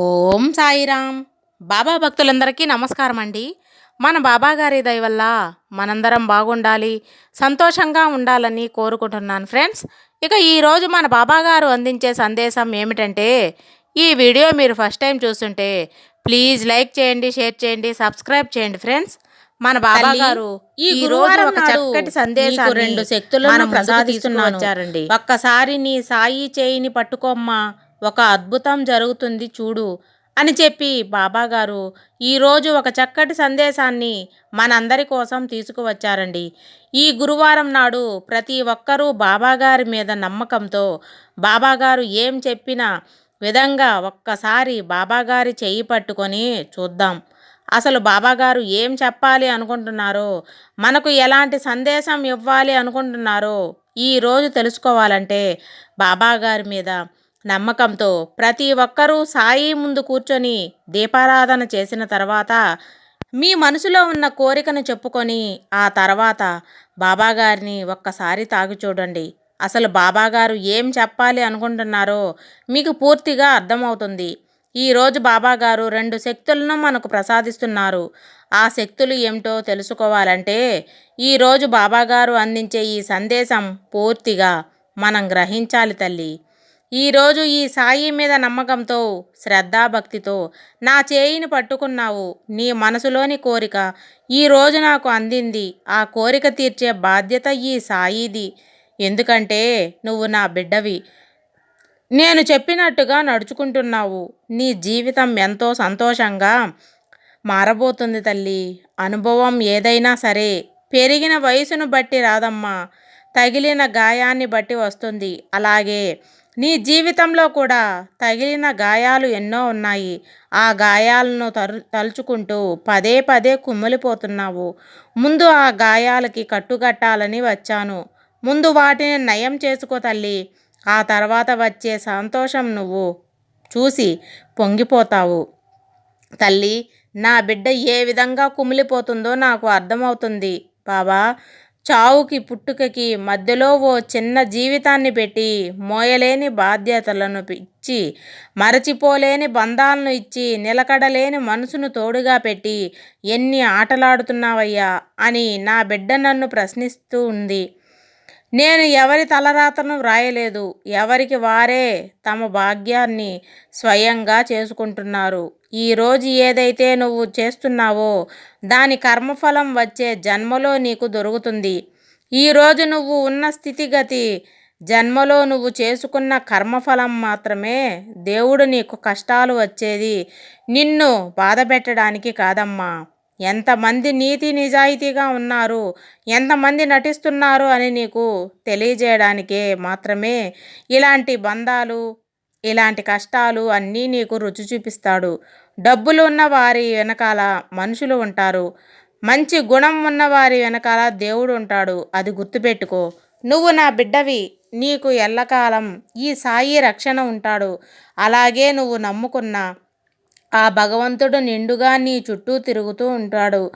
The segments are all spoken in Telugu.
ఓం సాయిరామ్. బాబా భక్తులందరికీ నమస్కారం అండి మన బాబా గారి దయ వల్ల మనందరం బాగుండాలి సంతోషంగా ఉండాలని కోరుకుంటున్నాను ఫ్రెండ్స్. ఇక ఈరోజు మన బాబా గారు అందించే సందేశం ఏమిటంటే ఈ వీడియో మీరు ఫస్ట్ టైం చూస్తుంటే ప్లీజ్ లైక్ చేయండి షేర్ చేయండి సబ్స్క్రైబ్ చేయండి ఫ్రెండ్స్. మన బాబా తల్లి, గారు ఈ గురువారం రోజు ఒక చక్కటి నీకు రెండు శక్తులను ప్రసాదిస్తున్నాను. ఒక్కసారి నీ సాయి చేయిని పట్టుకోమ్మా. ఒక అద్భుతం జరుగుతుంది చూడు అని చెప్పి బాబాగారు ఈరోజు ఒక చక్కటి సందేశాన్ని మనందరి కోసం తీసుకువచ్చారండి. ఈ గురువారం నాడు ప్రతి ఒక్కరూ బాబాగారి మీద నమ్మకంతో బాబాగారు ఏం చెప్పిన విధంగా ఒక్కసారి బాబాగారి చేయి పట్టుకొని చూద్దాం. అసలు బాబాగారు ఏం చెప్పాలి అనుకుంటున్నారో మనకు ఎలాంటి సందేశం ఇవ్వాలి అనుకుంటున్నారో ఈరోజు తెలుసుకోవాలంటే బాబాగారి మీద నమ్మకంతో ప్రతి ఒక్కరూ సాయి ముందు కూర్చొని దీపారాధన చేసిన తర్వాత మీ మనసులో ఉన్న కోరికను చెప్పుకొని ఆ తర్వాత బాబాగారిని ఒక్కసారి తాగి చూడండి. అసలు బాబాగారు ఏం చెప్పాలి అనుకుంటున్నారో మీకు పూర్తిగా అర్థమవుతుంది. ఈరోజు బాబాగారు రెండు శక్తులను మనకు ప్రసాదిస్తున్నారు. ఆ శక్తులు ఏమిటో తెలుసుకోవాలంటే ఈరోజు బాబాగారు అందించే ఈ సందేశం పూర్తిగా మనం గ్రహించాలి తల్లి. ఈరోజు ఈ సాయి మీద నమ్మకంతో శ్రద్ధాభక్తితో నా చేయిని పట్టుకున్నావు. నీ మనసులోని కోరిక ఈరోజు నాకు అందింది. ఆ కోరిక తీర్చే బాధ్యత ఈ సాయిది. ఎందుకంటే నువ్వు నా బిడ్డవి. నేను చెప్పినట్టుగా నడుచుకుంటున్నావు. నీ జీవితం ఎంతో సంతోషంగా మారబోతుంది తల్లి. అనుభవం ఏదైనా సరే పెరిగిన వయసును బట్టి రాదమ్మా. తగిలిన గాయాన్ని బట్టి వస్తుంది. అలాగే నీ జీవితంలో కూడా తగిలిన గాయాలు ఎన్నో ఉన్నాయి. ఆ గాయాలను తరు తలుచుకుంటూ పదే పదే కుమ్మిలిపోతున్నావు. ముందు ఆ గాయాలకి కట్టుకట్టాలని వచ్చాను. ముందు వాటిని నయం చేసుకో తల్లి. ఆ తర్వాత వచ్చే సంతోషం నువ్వు చూసి పొంగిపోతావు. తల్లి నా బిడ్డ ఏ విధంగా కుమిలిపోతుందో నాకు అర్థమవుతుంది. బాబా చావుకి పుట్టుకకి మధ్యలో ఓ చిన్న జీవితాన్ని పెట్టి మోయలేని బాధ్యతలను ఇచ్చి మరచిపోలేని బంధాలను ఇచ్చి నిలకడలేని మనసును తోడుగా పెట్టి ఎన్ని ఆటలాడుతున్నావయ్యా అని నా బిడ్డ నన్ను ప్రశ్నిస్తూ ఉంది. నేను ఎవరి తలరాతను వ్రాయలేదు. ఎవరికి వారే తమ భాగ్యాన్ని స్వయంగా చేసుకుంటున్నారు. ఈరోజు ఏదైతే నువ్వు చేస్తున్నావో దాని కర్మఫలం వచ్చే జన్మలో నీకు దొరుకుతుంది. ఈరోజు నువ్వు ఉన్న స్థితిగతి జన్మలో నువ్వు చేసుకున్న కర్మఫలం మాత్రమే దేవుడు నీకు కష్టాలు వచ్చేది. నిన్ను బాధపెట్టడానికి కాదమ్మా. ఎంతమంది నీతి నిజాయితీగా ఉన్నారు ఎంతమంది నటిస్తున్నారు అని నీకు తెలియజేయడానికే మాత్రమే ఇలాంటి బంధాలు ఇలాంటి కష్టాలు అన్నీ నీకు రుచి చూపిస్తాడు. డబ్బులు ఉన్న వారి వెనకాల మనుషులు ఉంటారు. మంచి గుణం ఉన్న వారి వెనకాల దేవుడు ఉంటాడు. అది గుర్తుపెట్టుకో. నువ్వు నా బిడ్డవి. నీకు ఎల్లకాలం ఈ సాయి రక్షణ ఉంటాడు. అలాగే నువ్వు నమ్ముకున్న ఆ భగవంతుడు నిండుగా నీ చుట్టూ తిరుగుతూ ఉంటాడు.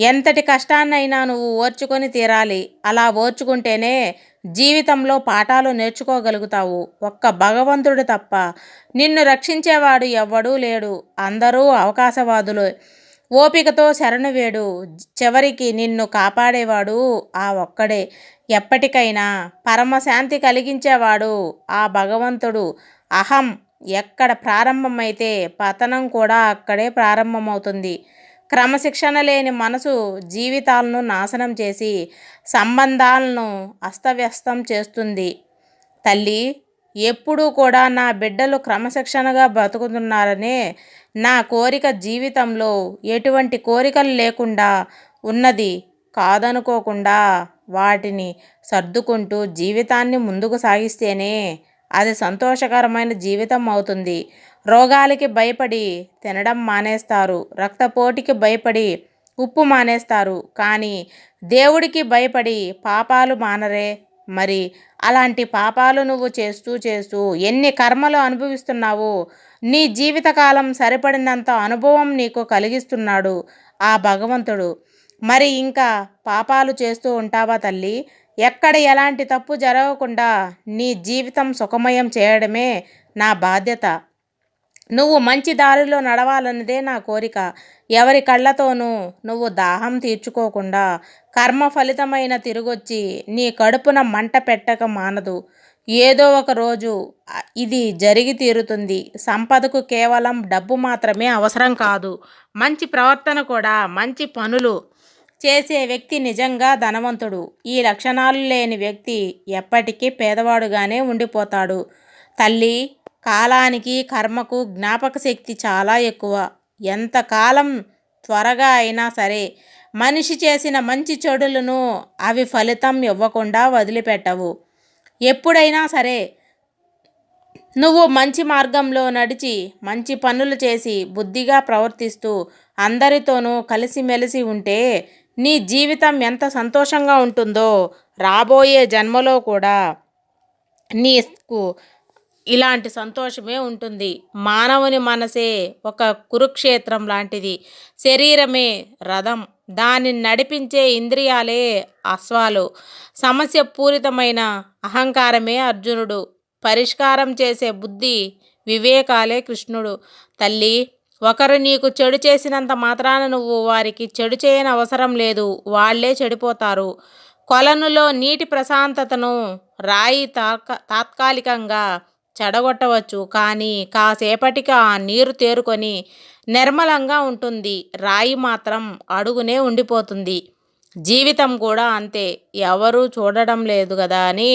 ఎంతటి కష్టాన్నైనా నువ్వు ఓర్చుకొని తీరాలి. అలా ఓర్చుకుంటేనే జీవితంలో పాఠాలు నేర్చుకోగలుగుతావు. ఒక్క భగవంతుడు తప్ప నిన్ను రక్షించేవాడు ఎవ్వడూ లేడు. అందరూ అవకాశవాదులు. ఓపికతో శరణు వేడు. చివరికి నిన్ను కాపాడేవాడు ఆ ఒక్కడే. ఎప్పటికైనా పరమశాంతి కలిగించేవాడు ఆ భగవంతుడు. అహం ఎక్కడ ప్రారంభమైతే పతనం కూడా అక్కడే ప్రారంభమవుతుంది. క్రమశిక్షణ లేని మనసు జీవితాలను నాశనం చేసి సంబంధాలను అస్తవ్యస్తం చేస్తుంది. తల్లి ఎప్పుడూ కూడా నా బిడ్డలు క్రమశిక్షణగా బతుకుతున్నారనే నా కోరిక జీవితంలో ఎటువంటి కోరికలు లేకుండా ఉన్నది కాదనుకోకుండా వాటిని సర్దుకుంటూ జీవితాన్ని ముందుకు సాగిస్తేనే అది సంతోషకరమైన జీవితం అవుతుంది. రోగాలకి భయపడి తినడం మానేస్తారు. రక్తపోటుకి భయపడి ఉప్పు మానేస్తారు. కానీ దేవుడికి భయపడి పాపాలు మానరే. మరి అలాంటి పాపాలు నువ్వు చేస్తూ చేస్తూ ఎన్ని కర్మలు అనుభవిస్తున్నావో నీ జీవితకాలం సరిపడినంత అనుభవం నీకు కలిగిస్తున్నాడు ఆ భగవంతుడు. మరి ఇంకా పాపాలు చేస్తూ ఉంటావా తల్లి? ఎక్కడ ఎలాంటి తప్పు జరగకుండా నీ జీవితం సుఖమయం చేయడమే నా బాధ్యత. నువ్వు మంచి దారిలో నడవాలన్నదే నా కోరిక. ఎవరి కళ్ళతోనూ నువ్వు దాహం తీర్చుకోకుండా కర్మ ఫలితమైన తిరిగొచ్చి నీ కడుపున మంట పెట్టక మానదు. ఏదో ఒక రోజు ఇది జరిగి తీరుతుంది. సంపదకు కేవలం డబ్బు మాత్రమే అవసరం కాదు. మంచి ప్రవర్తన కూడా మంచి పనులు చేసే వ్యక్తి నిజంగా ధనవంతుడు. ఈ లక్షణాలు లేని వ్యక్తి ఎప్పటికీ పేదవాడుగానే ఉండిపోతాడు. తల్లి కాలానికి కర్మకు జ్ఞాపక శక్తి చాలా ఎక్కువ. ఎంతకాలం త్వరగా అయినా సరే మనిషి చేసిన మంచి చెడులను అవి ఫలితం ఇవ్వకుండా వదిలిపెట్టవు. ఎప్పుడైనా సరే నువ్వు మంచి మార్గంలో నడిచి మంచి పనులు చేసి బుద్ధిగా ప్రవర్తిస్తూ అందరితోనూ కలిసిమెలిసి ఉంటే నీ జీవితం ఎంత సంతోషంగా ఉంటుందో రాబోయే జన్మలో కూడా నీకు ఇలాంటి సంతోషమే ఉంటుంది. మానవుని మనసే ఒక కురుక్షేత్రం లాంటిది. శరీరమే రథం. దానిని నడిపించే ఇంద్రియాలే అశ్వాలు. సమస్య పూరితమైన అహంకారమే అర్జునుడు. పరిష్కారం చేసే బుద్ధి వివేకాలే కృష్ణుడు. తల్లి ఒకరు నీకు చెడు చేసినంత మాత్రాన నువ్వు వారికి చెడు చేయని అవసరం లేదు. వాళ్ళే చెడిపోతారు. కొలనులో నీటి ప్రశాంతతను రాయి తాత్కాలికంగా చెడగొట్టవచ్చు. కానీ కాసేపటికి ఆ నీరు తేరుకొని నిర్మలంగా ఉంటుంది. రాయి మాత్రం అడుగునే ఉండిపోతుంది. జీవితం కూడా అంతే. ఎవరూ చూడడం లేదు కదా అని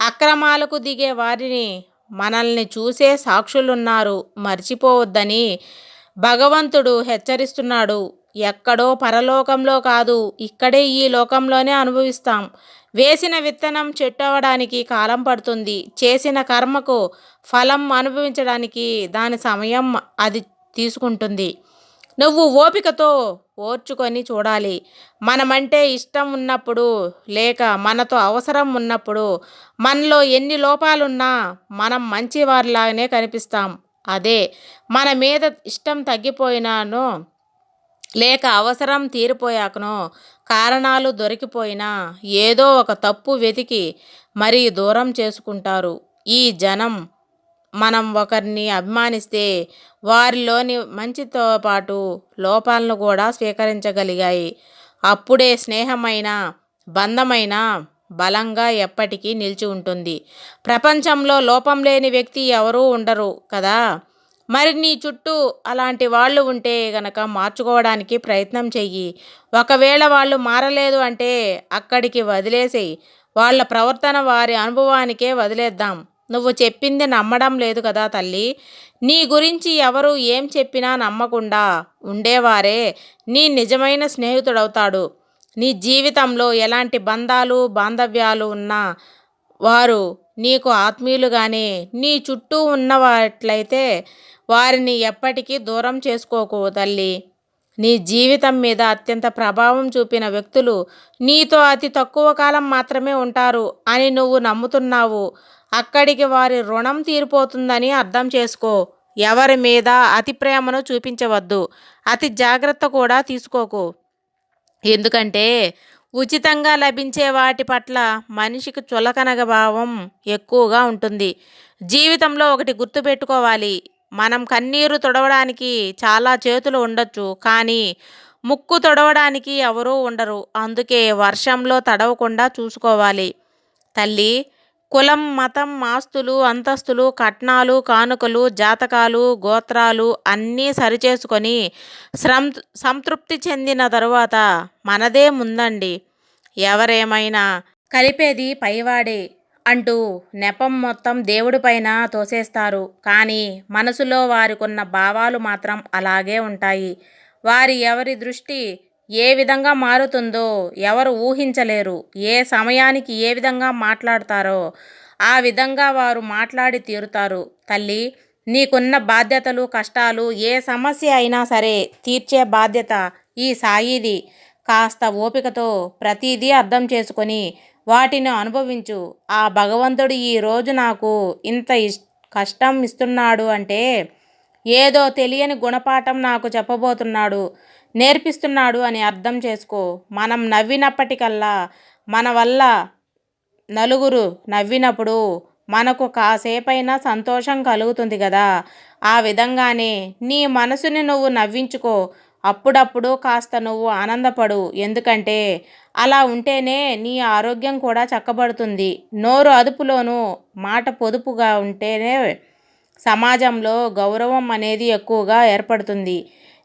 అక్రమాలకు దిగే వారిని మనల్ని చూసే సాక్షులున్నారు. మర్చిపోవద్దని భగవంతుడు హెచ్చరిస్తున్నాడు. ఎక్కడో పరలోకంలో కాదు ఇక్కడే ఈ లోకంలోనే అనుభవిస్తాం. వేసిన విత్తనం చెట్టు అవ్వడానికి కాలం పడుతుంది. చేసిన కర్మకు ఫలం అనుభవించడానికి దాని సమయం అది తీసుకుంటుంది. నువ్వు ఓపికతో ఓర్చుకొని చూడాలి. మనమంటే ఇష్టం ఉన్నప్పుడు లేక మనతో అవసరం ఉన్నప్పుడు మనలో ఎన్ని లోపాలున్నా మనం మంచివారిలాగానే కనిపిస్తాం. అదే మన మీద ఇష్టం తగ్గిపోయినానో లేక అవసరం తీరిపోయాకనో కారణాలు దొరికిపోయినా ఏదో ఒక తప్పు వెతికి మరీ దూరం చేసుకుంటారు. ఈ జనం మనం ఒకరిని అభిమానిస్తే వారిలోని మంచితో పాటు లోపాలను కూడా స్వీకరించగలిగాయి. అప్పుడే స్నేహమైన బంధమైన బలంగా ఎప్పటికీ నిలిచి ఉంటుంది. ప్రపంచంలో లోపం లేని వ్యక్తి ఎవరూ ఉండరు కదా? మరి నీ చుట్టూ అలాంటి వాళ్ళు ఉంటే గనక మార్చుకోవడానికి ప్రయత్నం చెయ్యి. ఒకవేళ వాళ్ళు మారలేదు అంటే అక్కడికి వదిలేసేయి. వాళ్ళ ప్రవర్తన వారి అనుభవానికే వదిలేద్దాం. నువ్వు చెప్పింది నమ్మడం లేదు కదా తల్లి. నీ గురించి ఎవరు ఏం చెప్పినా నమ్మకుండా ఉండేవారే. నీ నిజమైన స్నేహితుడవుతాడు. నీ జీవితంలో ఎలాంటి బంధాలు బాంధవ్యాలు ఉన్నా వారు నీకు ఆత్మీయులుగానే నీ చుట్టూ ఉన్నవాట్లయితే వారిని ఎప్పటికీ దూరం చేసుకోకు తల్లి. నీ జీవితం మీద అత్యంత ప్రభావం చూపిన వ్యక్తులు నీతో అతి తక్కువ కాలం మాత్రమే ఉంటారు అని నువ్వు నమ్ముతున్నావు. అక్కడికి వారి రుణం తీరిపోతుందని అర్థం చేసుకో. ఎవరి మీద అతి ప్రేమను చూపించవద్దు. అతి జాగ్రత్త కూడా తీసుకోకు. ఎందుకంటే ఉచితంగా లభించే వాటి పట్ల మనిషికి చులకనగ భావం ఎక్కువగా ఉంటుంది. జీవితంలో ఒకటి గుర్తుపెట్టుకోవాలి. మనం కన్నీరు తొడవడానికి చాలా చేతులు ఉండొచ్చు కానీ ముక్కు తొడవడానికి ఎవరూ ఉండరు. అందుకే వర్షంలో తడవకుండా చూసుకోవాలి. తల్లి కులం మతం ఆస్తులు అంతస్తులు కట్నాలు కానుకలు జాతకాలు గోత్రాలు అన్నీ సరిచేసుకొని శ్రం సంతృప్తి చెందిన తరువాత మనదే ముందండి. ఎవరేమైనా కలిపేది పైవాడే. అంటూ నెపం మొత్తం దేవుడిపైన తోసేస్తారు. కానీ మనసులో వారికున్న భావాలు మాత్రం అలాగే ఉంటాయి. వారి ఎవరి దృష్టి ఏ విధంగా మారుతుందో ఎవరు ఊహించలేరు. ఏ సమయానికి ఏ విధంగా మాట్లాడతారో ఆ విధంగా వారు మాట్లాడి తీరుతారు. తల్లి నీకున్న బాధ్యతలు కష్టాలు ఏ సమస్య అయినా సరే తీర్చే బాధ్యత ఈ సాయిది. కాస్త ఓపికతో ప్రతిదీ అర్థం చేసుకొని వాటిని అనుభవించు. ఆ భగవంతుడు ఈ రోజు నాకు ఇంత ఇష్ కష్టం ఇస్తున్నాడు అంటే ఏదో తెలియని గుణపాఠం నాకు చెప్పబోతున్నాడు. నేర్పిస్తున్నాడు అని అర్థం చేసుకో. మనం నవ్వినప్పటికల్లా మన వల్ల నలుగురు నవ్వినప్పుడు మనకు కాసేపైనా సంతోషం కలుగుతుంది కదా. ఆ విధంగానే నీ మనసుని నువ్వు నవ్వించుకో. అప్పుడప్పుడు కాస్త నువ్వు ఆనందపడు. ఎందుకంటే అలా ఉంటేనే నీ ఆరోగ్యం కూడా చక్కబడుతుంది. నోరు అదుపులోనూ మాట పొదుపుగా ఉంటేనే సమాజంలో గౌరవం అనేది ఎక్కువగా ఏర్పడుతుంది.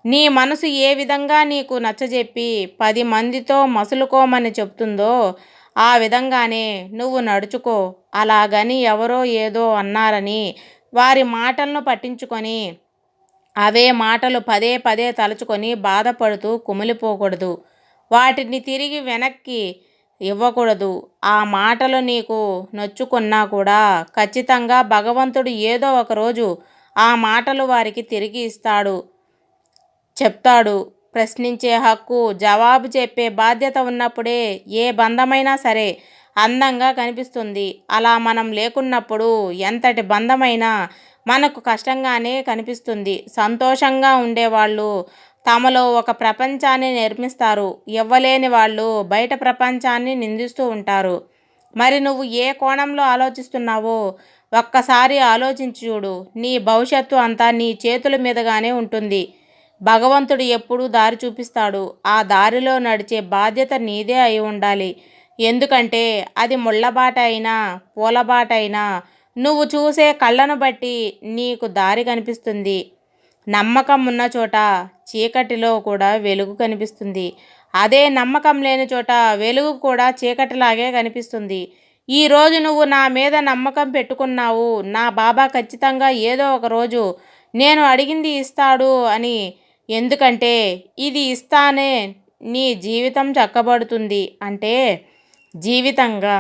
నీ మనసు ఏ విధంగా నీకు నచ్చజెప్పి పది మందితో మసులుకోమని చెప్తుందో ఆ విధంగానే నువ్వు నడుచుకో. అలాగని ఎవరో ఏదో అన్నారని వారి మాటలను పట్టించుకొని అవే మాటలు పదే పదే తలుచుకొని బాధపడుతూ కుమిలిపోకూడదు. వాటిని తిరిగి వెనక్కి ఇవ్వకూడదు. ఆ మాటలు నీకు నొచ్చుకున్నా కూడా ఖచ్చితంగా భగవంతుడు ఏదో ఒకరోజు ఆ మాటలు వారికి తిరిగి ఇస్తాడు. చెప్తాడు. ప్రశ్నించే హక్కు జవాబు చెప్పే బాధ్యత ఉన్నప్పుడే ఏ బంధమైనా సరే అందంగా కనిపిస్తుంది. అలా మనం లేకున్నప్పుడు ఎంతటి బంధమైనా మనకు కష్టంగానే కనిపిస్తుంది. సంతోషంగా ఉండేవాళ్ళు తమలో ఒక ప్రపంచాన్ని నిర్మిస్తారు. ఇవ్వలేని వాళ్ళు బయట ప్రపంచాన్ని నిందిస్తూ ఉంటారు. మరి నువ్వు ఏ కోణంలో ఆలోచిస్తున్నావో ఒక్కసారి ఆలోచించి చూడు. నీ భవిష్యత్తు అంతా నీ చేతుల మీదగానే ఉంటుంది. భగవంతుడు ఎప్పుడూ దారి చూపిస్తాడు. ఆ దారిలో నడిచే బాధ్యత నీదే అయి ఉండాలి. ఎందుకంటే అది ముళ్ళబాట అయినా పూలబాట అయినా నువ్వు చూసే కళ్ళను బట్టి నీకు దారి కనిపిస్తుంది. నమ్మకం ఉన్న చోట చీకటిలో కూడా వెలుగు కనిపిస్తుంది. అదే నమ్మకం లేని చోట వెలుగు కూడా చీకటిలాగే కనిపిస్తుంది. ఈరోజు నువ్వు నా మీద నమ్మకం పెట్టుకున్నావు. నా బాబా ఖచ్చితంగా ఏదో ఒక రోజు నేను అడిగింది ఇస్తాడు అని. ఎందుకంటే ఇది ఇస్తానే నీ జీవితం చక్కబడుతుంది అంటే జీవితంగా.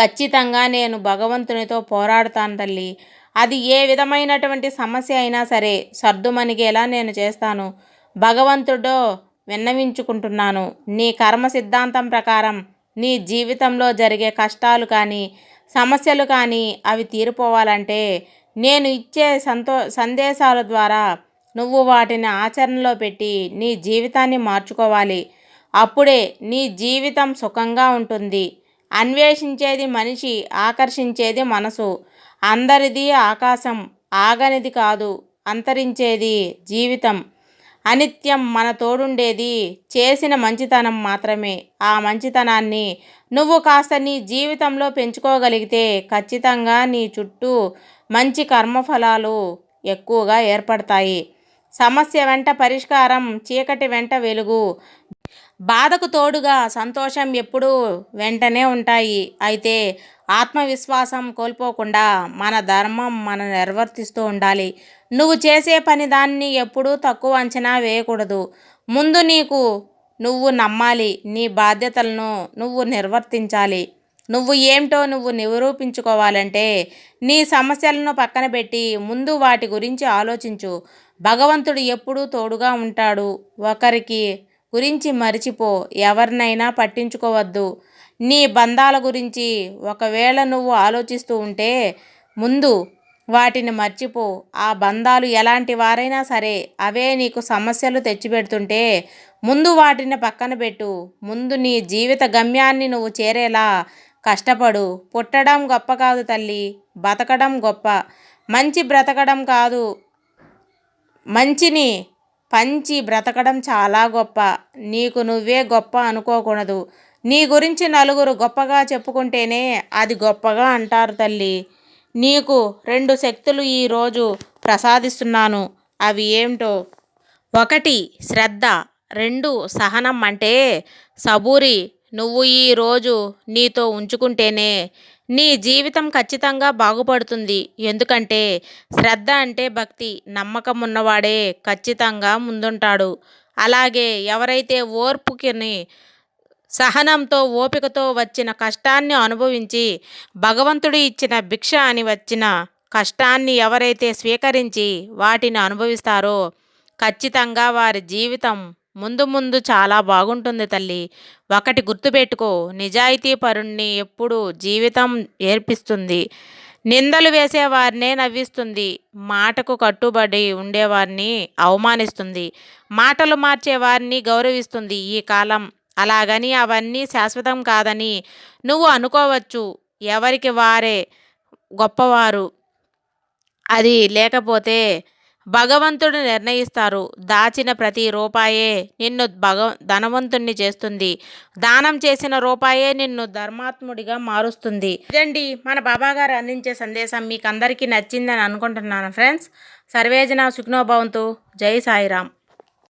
ఖచ్చితంగా నేను భగవంతునితో పోరాడుతాను తల్లి. అది ఏ విధమైనటువంటి సమస్య అయినా సరే సర్దుమణిగేలా నేను చేస్తాను. భగవంతుడో విన్నవించుకుంటున్నాను. నీ కర్మ సిద్ధాంతం ప్రకారం నీ జీవితంలో జరిగే కష్టాలు కానీ సమస్యలు కానీ అవి తీరిపోవాలంటే నేను ఇచ్చే సంతో సందేశాల ద్వారా నువ్వు వాటిని ఆచరణలో పెట్టి నీ జీవితాన్ని మార్చుకోవాలి. అప్పుడే నీ జీవితం సుఖంగా ఉంటుంది. అన్వేషించేది మనిషి ఆకర్షించేది మనసు. అందరిది ఆకాశం ఆగనిది కాదు అంతరించేది జీవితం. అనిత్యం మన తోడుండేది చేసిన మంచితనం మాత్రమే. ఆ మంచితనాన్ని నువ్వు కాస్త నీ జీవితంలో పెంచుకోగలిగితే ఖచ్చితంగా నీ చుట్టూ మంచి కర్మఫలాలు ఎక్కువగా ఏర్పడతాయి. సమస్య వెంట పరిష్కారం చీకటి వెంట వెలుగు. బాధకు తోడుగా సంతోషం ఎప్పుడూ వెంటనే ఉంటాయి. అయితే ఆత్మవిశ్వాసం కోల్పోకుండా మన ధర్మం మనం నిర్వర్తిస్తూ ఉండాలి. నువ్వు చేసే పని దాన్ని ఎప్పుడూ తక్కువ అంచనా వేయకూడదు. ముందు నీకు నువ్వు నమ్మాలి. నీ బాధ్యతలను నువ్వు నిర్వర్తించాలి. నువ్వు ఏమిటో నువ్వు నిరూపించుకోవాలంటే నీ సమస్యలను పక్కన పెట్టి ముందు వాటి గురించి ఆలోచించు. భగవంతుడు ఎప్పుడూ తోడుగా ఉంటాడు. ఒకరికి గురించి మరిచిపో. ఎవరినైనా పట్టించుకోవద్దు. నీ బంధాల గురించి ఒకవేళ నువ్వు ఆలోచిస్తూ ఉంటే ముందు వాటిని మర్చిపో. ఆ బంధాలు ఎలాంటి వారైనా సరే అవే నీకు సమస్యలు తెచ్చిపెడుతుంటే ముందు వాటిని పక్కన పెట్టు. ముందు నీ జీవిత గమ్యాన్ని నువ్వు చేరేలా కష్టపడు. పుట్టడం గొప్ప కాదు తల్లి. బతకడం గొప్ప. మంచి బ్రతకడం కాదు. మంచిని పంచి బ్రతకడం చాలా గొప్ప. నీకు నువ్వే గొప్ప అనుకోకూడదు. నీ గురించి నలుగురు గొప్పగా చెప్పుకుంటేనే అది గొప్పగా అంటారు తల్లి. నీకు రెండు శక్తులు ఈరోజు ప్రసాదిస్తున్నాను. అవి ఏమిటో? ఒకటి శ్రద్ధ. రెండు సహనం అంటే సబూరి నువ్వు ఈరోజు నీతో ఉంచుకుంటేనే నీ జీవితం ఖచ్చితంగా బాగుపడుతుంది. ఎందుకంటే శ్రద్ధ అంటే భక్తి నమ్మకం ఉన్నవాడే ఖచ్చితంగా ముందుంటాడు. అలాగే ఎవరైతే ఓర్పుకిని సహనంతో ఓపికతో వచ్చిన కష్టాన్ని అనుభవించి భగవంతుడు ఇచ్చిన భిక్ష అని వచ్చిన కష్టాన్ని ఎవరైతే స్వీకరించి వాటిని అనుభవిస్తారో ఖచ్చితంగా వారి జీవితం ముందు ముందు చాలా బాగుంటుంది తల్లి. ఒకటి గుర్తుపెట్టుకో నిజాయితీ పరుణ్ణి ఎప్పుడూ జీవితం ఏర్పిస్తుంది. నిందలు వేసేవారినే నవ్విస్తుంది. మాటకు కట్టుబడి ఉండేవారిని అవమానిస్తుంది. మాటలు మార్చేవారిని గౌరవిస్తుంది ఈ కాలం. అలాగని అవన్నీ శాశ్వతం కాదని నువ్వు అనుకోవచ్చు. ఎవరికి వారే గొప్పవారు. అది లేకపోతే భగవంతుడు నిర్ణయిస్తారు. దాచిన ప్రతి రూపాయే నిన్ను భగ ధనవంతుణ్ణి చేస్తుంది. దానం చేసిన రూపాయే నిన్ను ధర్మాత్ముడిగా మారుస్తుంది. ఇదండి మన బాబా గారు అందించే సందేశం. మీకు అందరికీ నచ్చిందని అనుకుంటున్నాను ఫ్రెండ్స్. సర్వేజన సుఖ్నోభవంతు. జై సాయిరామ్.